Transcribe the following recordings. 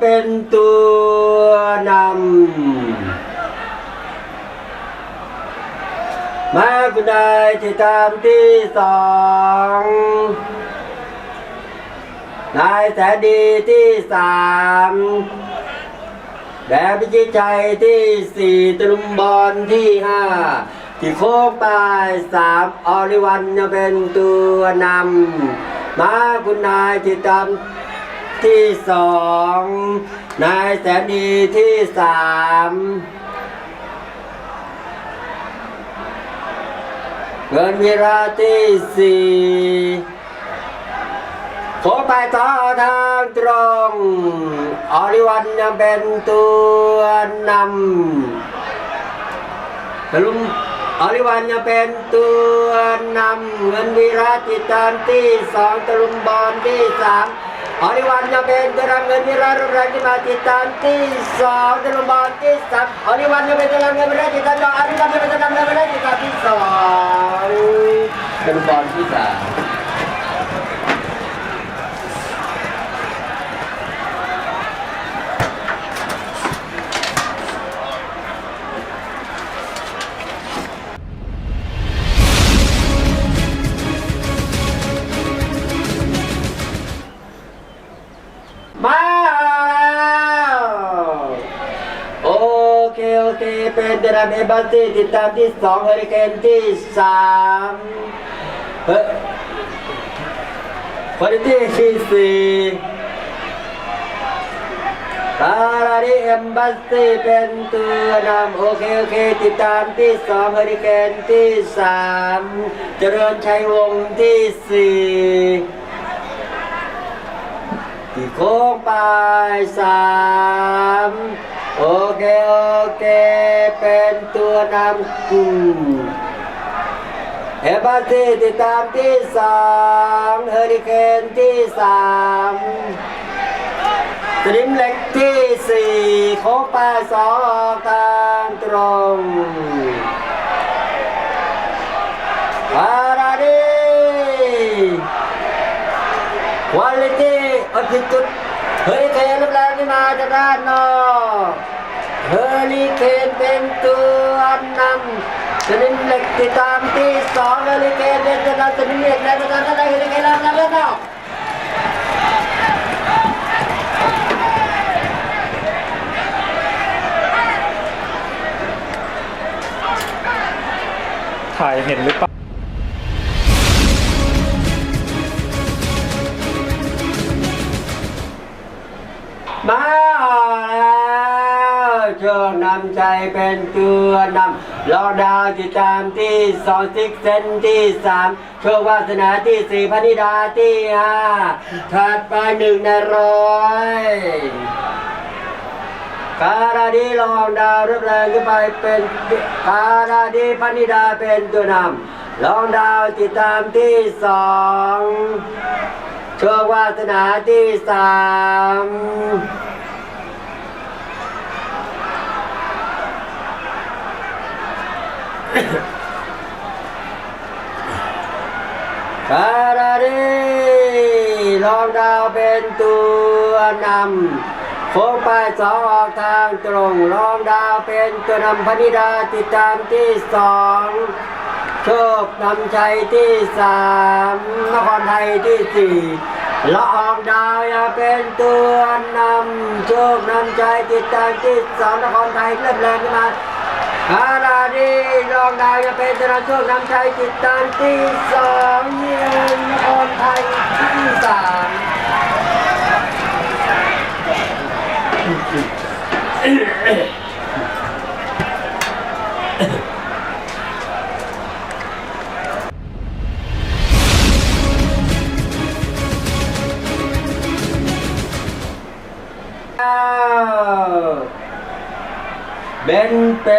เป็นตัวนำมาคุณนายที่ตามที่สองนายแสนดีที่สามแดงพิชิตชัยที่สี่ตุมบอลที่ห้าที่โคกปลายสามอริวันจะเป็นตัวนำมาคุณนายที่ตาม ที่สองนายแสนดีที่สามเงินวีราที่สี่โคกปาต่อทางตรงอริวันยังเป็นตัวนำตลุมอริวันยังเป็นตัวนำเงินวีราติดตามที่สองตะลุมบอลที่สาม อริวันยาเป็นกระเงินวีรารุรงที่มาติดตามที่สองตะลุบอลที่สามอริวันยาเป็นกระเงินวีราติดตามต่ออริวันยาเป็นกระเงินวีราติดตามที่สองตะลุบอลที่สาม นเดรัมเอบันที่ติดตามที่สองเฮอริเคนที่สามเฮ้ยคนที่ที่สี่ตาราดีเอมบัสซีเป็นตัวนำโอเคโอเคติดตามที่สองเฮอริเคนที่สามเจริญชัยวงศ์ที่สี่ที่โค้งไปสาม โอเค โอเค เป็นตัวนำกลุ่มเอเบาที่ติดตามที่สองเฮอริเคนที่สามสนิมเล็กที่สี่โคปลาสองทางตรงพาราดีควอลิตี้อผิจุดเฮอริเคนรูปแรงที่มาจากด้านนอก เฮอริเคนเป็นตัวอนำสนิมเหล็กติดตามที่สองเฮอริเคนเป็นตัวสนิมเหล็กและประธานท่านใดเฮอริเคนแล้วแล้วแล้วถ่ายเห็นหรือเปล่ามาแล้ว เชิญนำใจเป็นตัวนำลอดาวติดตามที่สองซิกเซนที่สามโชควาสนาที่สี่พนิดาที่ห้าถัดไปหนึ่งในร้อยการาดีลองดาวเรียบแรงขึ้นไปเป็นการาดีพนิดาเป็นตัวนำลองดาวติดตามที่สองโชควาสนาที่สาม คาราดีลองดาวเป็นตัวนำโค้งไปสองออกทางตรงลองดาวเป็นตัวนำพนิดาติดตามที่สองโชคนำชัยที่สามนครไทยที่สี่ละอองดาวอย่าเป็นตัวนำโชคนำชัยติดตามที่สองนครไทยเริ่มแรงขึ้นมา คาราดีลองดาวจะเป็นธนาโชคนำชัยติดตามที่สองเยือนนครไทยที่สาม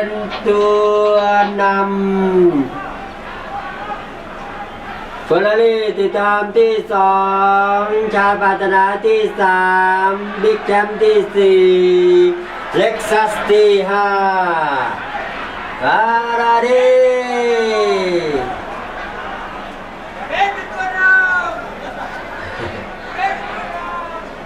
เป็นตัวนำเฟอร์รารี่ติดตามที่สองชาปาตนาที่สามบิ๊กแชมป์ที่สี่เล็กซัสที่ห้าฟาราดี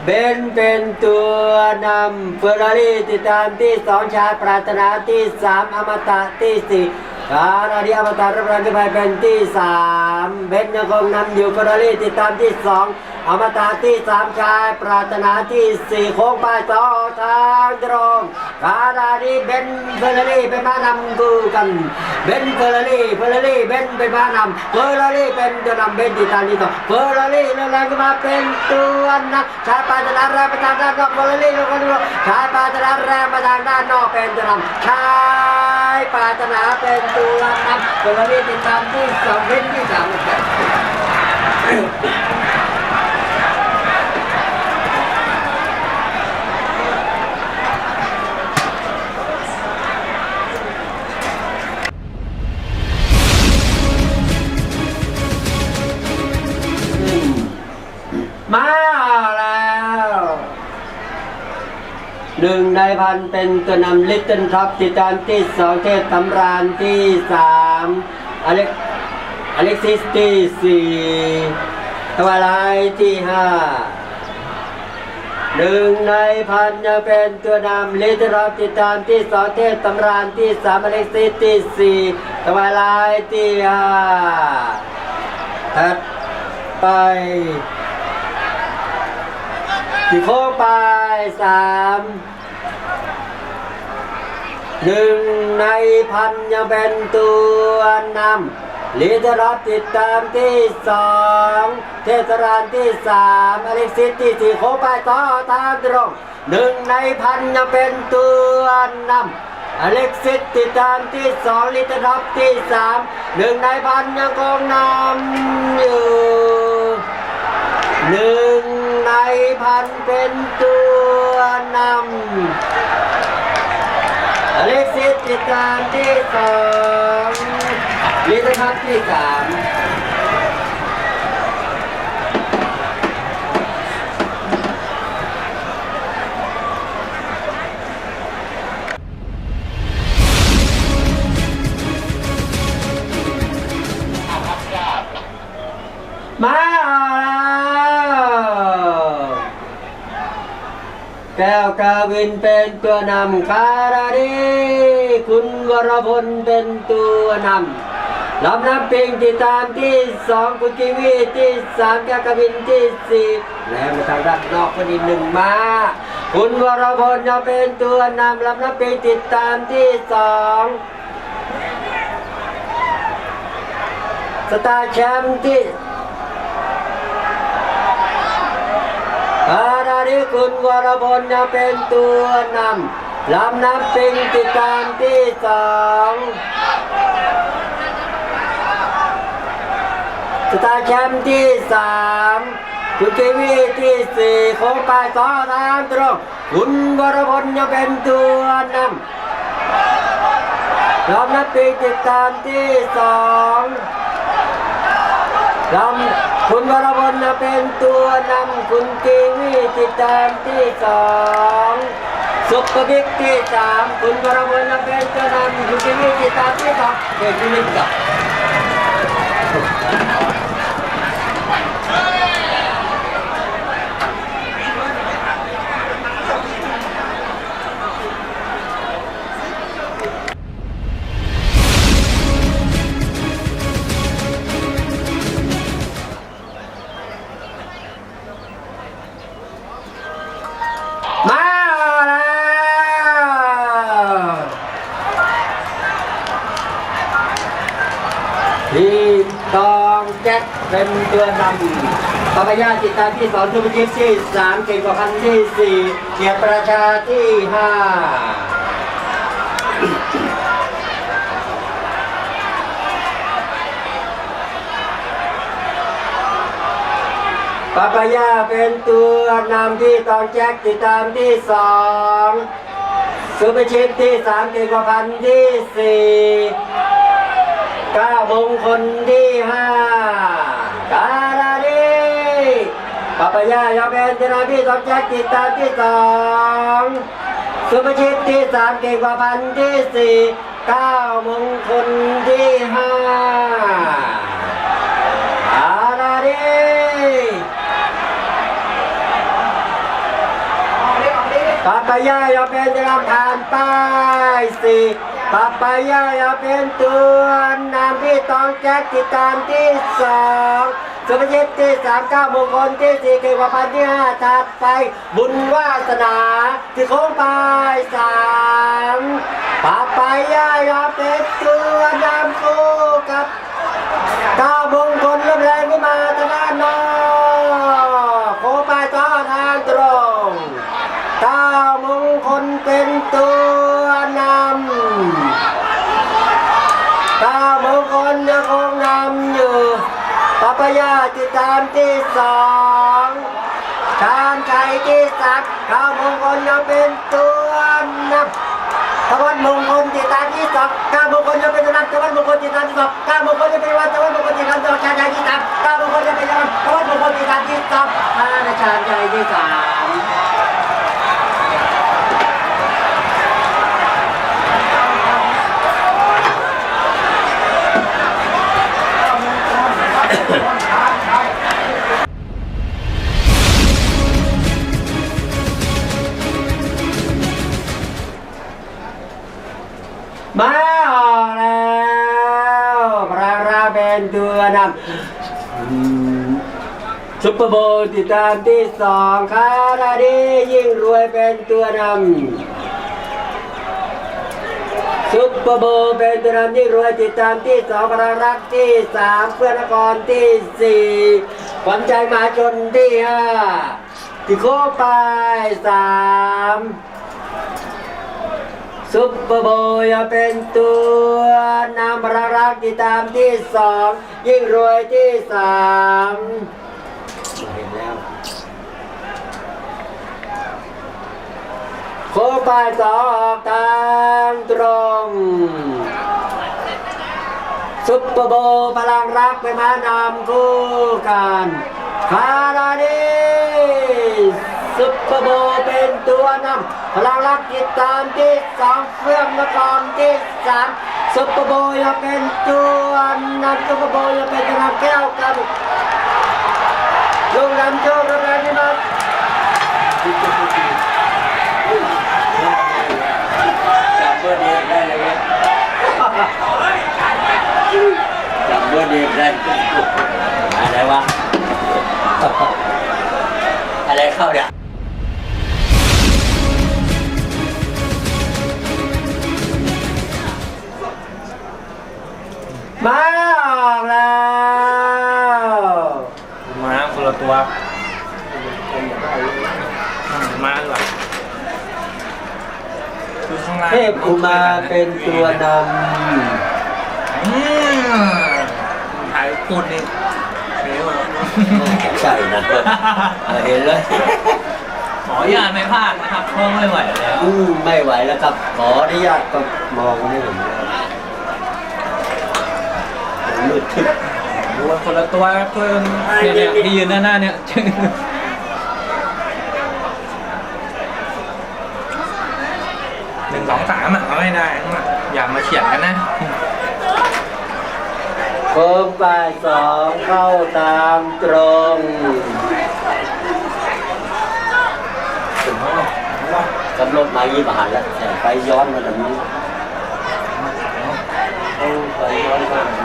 เบนเป็นตัวนำเฟอร์รารี่ติดตามที่สองชาปรารถนาที่สามอมตะที่สี่การอาดีอมตะรับรันที่ไปเป็นที่สามเบนยังคงนำอยู่เฟอร์รารี่ติดตามที่สอง อมตะที่สามชาย ปรารถนาที่สี่โค้งไปสองทางตรงการาดีเบนเฟอร์รารี่เป็นมานำดูกันเบนเฟอร์รารี่เฟอร์รารี่เบนเป็นมานำเฟอร์รารี่เป็นตัวนำเบนติดตามที่สอเฟอร์รารี่แล้วแรงขึ้นมาเป็นตัวนำชายปรารถนาแรงไปทางด้านนอกเฟอร์รารี่ล้วก็ดูชายปรารถนาแรงไปทางด้านนอกเป็นตัวนำชายปรารถนาเป็นตัวนำเฟอร์รารี่ติดตามที่สองเบนที่สาม หนึ่งในพันเป็นตัวนำลิตเติ้ลท็อปติดตามที่สองเทพตำรานที่สามอเล็กอเล็กซิสที่สี่ทวารายที่ห้าหนึ่งในพันยังเป็นตัวนำลิตเติ้ลท็อปติดตามที่สองเทพตำรานที่สามอเล็กซิสที่สี่ทวารายที่ห้าถัดไป ที่โค้งไปสามหนึ่งในพันยังเป็นตัวนำลีดรับติดตามที่สองเทศรานที่สามอเล็กซิสที่สี่โค้งไปต่อทางตรงหนึ่งในพันยังเป็นตัวนำอเล็กซิสติดตามที่สองลิตรรับที่สามหนึ่งในพันยังคงนำอยู่หนึ่ง พันเป็นตัวนำอเล็กซิสติดตามที่สองลิทพัฒน์ที่สามมาแล้ว แก้วกาวินเป็นตัวนำคาราดีคุณวรพลเป็นตัวนำลำน้ำปิงที่ตามที่สองคุณกีวีที่สามแก้วกาวินที่สี่แล้วมาทางด้านนอกคนอีกหนึ่งมาคุณวรพลจะเป็นตัวนำลำน้ำปิงติดตามที่สองสตาร์แชมป์ที่ อาราดิ คุณวรพลจะเป็นตัวนำลำน้ำปิงติดตามที่สองสตาร์แชมป์ที่สามคุณเจวีที่สี่โค้งไปสองทางตรงคุณวรพลจะเป็นตัวนำลำน้ำปิงติดตามที่สอง ลำคุณวรพลนะเป็นตัวนำคุณกีวีติดตามที่สองสุภวิกที่สามคุณวรพลนะเป็นตัวนำคุณกีวีติดตามที่สองเด็กที่หนึ่งกับ เป็นเตัวนำปปายาจิตตาที่สองทุกยิปที่สามเก่งกว่าพันที่สี่เกียรประชาที่ห้าปาปายาเป็นตัวนำที่ตองแจ็คติดตามที่สองซูเปอร์ชิปที่สามเก่งกว่าพันที่สี่ก้าวมงคลที่ห้า การาดีปาปยายอมเป็นที่นำที่ตองแจ็คติดตามที่สองซูเปอร์ชิปที่สามเก่งกว่าพันที่สี่เก้ามงคลที่ห้าการาดีปาปยายาเป็นนำผ่านป้ายสี่ปาปายายาเป็นตัวนำที่ต้องแจ็คติดตามที่สอง สุภยิตที่สามเก้ามงคลที่สี่เกี่ยวกับพันที่ห้าถัดไปบุญวาสนาที่โค้งปลายสามปาปายายาเป็นตัวนำคู่กับเก้ามงคลลำแรงขึ้นมแรง ยาติตามที่สองตานใจที่สามก้าวมงคลจะเป็นตัวนำตะวันมงคลจิตามที่สองก้ามงคลจะเป็นนันตะวันมงคลจิตามที่สองก้ามงคลจะเป็นวันตะวันมงคลจิตตาที่สองชาญใหญ่ที่สามก้ามงคลจะเป็นวันตะวันมงคลจิตามที่สองพาในชาญใหญ่ที่สาม ตัวนำอืมซุปเปอร์โบว์ติดตามที่สองคาราดียิ่งรวยเป็นตัวนำซุปเปอร์โบว์เป็นตัวนำยิ่งรวยติดตามที่สองพระรักที่สามเพื่อนนครที่สี่ขวัญใจมหาชนที่ห้าที่โคไปสาม ซุปเปอร์โบยเป็นตัวนำพระรักที่ตามที่สองยิ่งรวยที่สามเห็นแล้วโคไปสองออกทางตรงซุปเปอร์โบพลังรักไปมานำคู่กันคาราดีซุปเปอร์โบเป็นตัวนำ พลังรักติดตามที่สองเฟื่องนครที่สามซุปเปอร์โบยังเป็นตัวนนำซุปเปอร์โบยังเป็นตัวแก้วกันลงนำโชคระแรงที่มาจับเบอร์เดียได้เลยเว้ยจำเบอร์เดมได้อะไรวะอะไรเข้าเนี่ย มาออกแล้วมาคนละตัวมาดีกว่าคือข้างล่างเทพอุมาเป็นตัวนอืมถ่ายพูดนี่เสียวำใช่นะเออเห็นเลยขออนุญาตไม่พลาดนะครับเพราะไม่ไหวแล้วอืมไม่ไหวแล้วครับ ขออนุญาตก็มองไม่เห็นเลยมื ดทึบดูกันคนละตัวครับช่วยกันเนี่ยเนี่ยที่ยืนหน้าหน้าเนี่ยหนึ่งสองสามอะเอาไม่ได้ข้างหลังอย่ามาเฉียดกันนะโค้งไปสองเข้าตามตรงกำหนดมายี่บาทแล้วแต่ไปย้อนมาแบบนี้เอาไปย้อนมา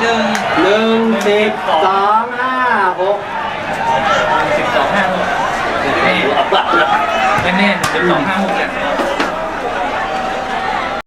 หนึ่งหนึ่งสิบสองห้าหกสิบสองห้าหกแน่หัวปัดแล้วแน่แน่สิบสองห้าหกเนี่ย